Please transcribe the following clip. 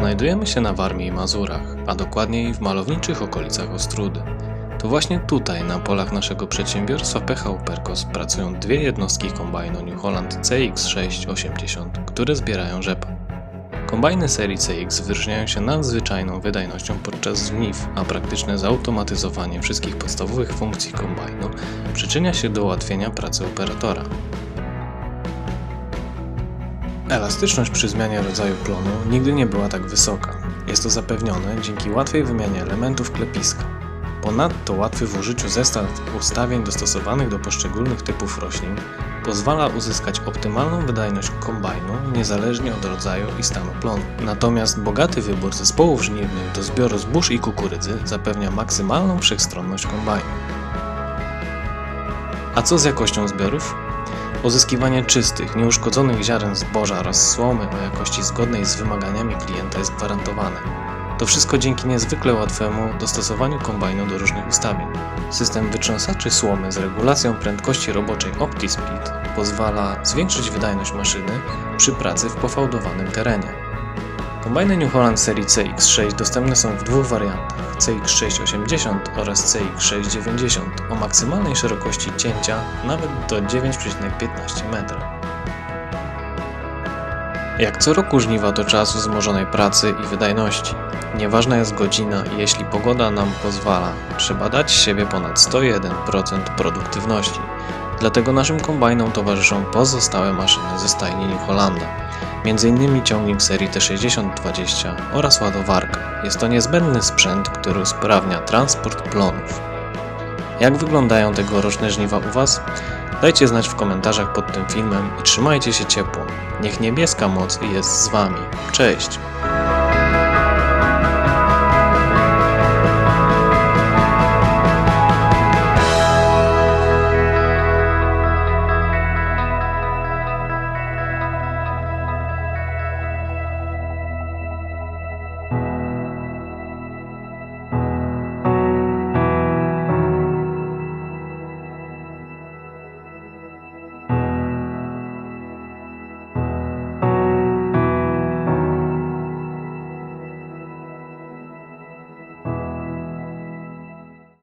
Znajdujemy się na Warmii i Mazurach, a dokładniej w malowniczych okolicach Ostrudy. To właśnie tutaj, na polach naszego przedsiębiorstwa PHU Perkos, pracują dwie jednostki kombajnu New Holland CX680, które zbierają rzepak. Kombajny serii CX wyróżniają się nadzwyczajną wydajnością podczas żniw, a praktyczne zautomatyzowanie wszystkich podstawowych funkcji kombajnu przyczynia się do ułatwienia pracy operatora. Elastyczność przy zmianie rodzaju plonu nigdy nie była tak wysoka. Jest to zapewnione dzięki łatwej wymianie elementów klepiska. Ponadto łatwy w użyciu zestaw ustawień dostosowanych do poszczególnych typów roślin pozwala uzyskać optymalną wydajność kombajnu niezależnie od rodzaju i stanu plonu. Natomiast bogaty wybór zespołów żniwnych do zbioru zbóż i kukurydzy zapewnia maksymalną wszechstronność kombajnu. A co z jakością zbiorów? Pozyskiwanie czystych, nieuszkodzonych ziaren zboża oraz słomy o jakości zgodnej z wymaganiami klienta jest gwarantowane. To wszystko dzięki niezwykle łatwemu dostosowaniu kombajnu do różnych ustawień. System wytrząsaczy słomy z regulacją prędkości roboczej OptiSpeed pozwala zwiększyć wydajność maszyny przy pracy w pofałdowanym terenie. Kombajny New Holland serii CX6 dostępne są w dwóch wariantach CX680 oraz CX690 o maksymalnej szerokości cięcia nawet do 9,15 metra. Jak co roku żniwa to czas wzmożonej pracy i wydajności. Nieważna jest godzina jeśli pogoda nam pozwala, trzeba dać siebie ponad 101% produktywności. Dlatego naszym kombajnom towarzyszą pozostałe maszyny ze stajni New Hollanda m.in. ciągnik serii T6020 oraz ładowarka. Jest to niezbędny sprzęt, który usprawnia transport plonów. Jak wyglądają tegoroczne żniwa u Was? Dajcie znać w komentarzach pod tym filmem i trzymajcie się ciepło. Niech niebieska moc jest z Wami. Cześć!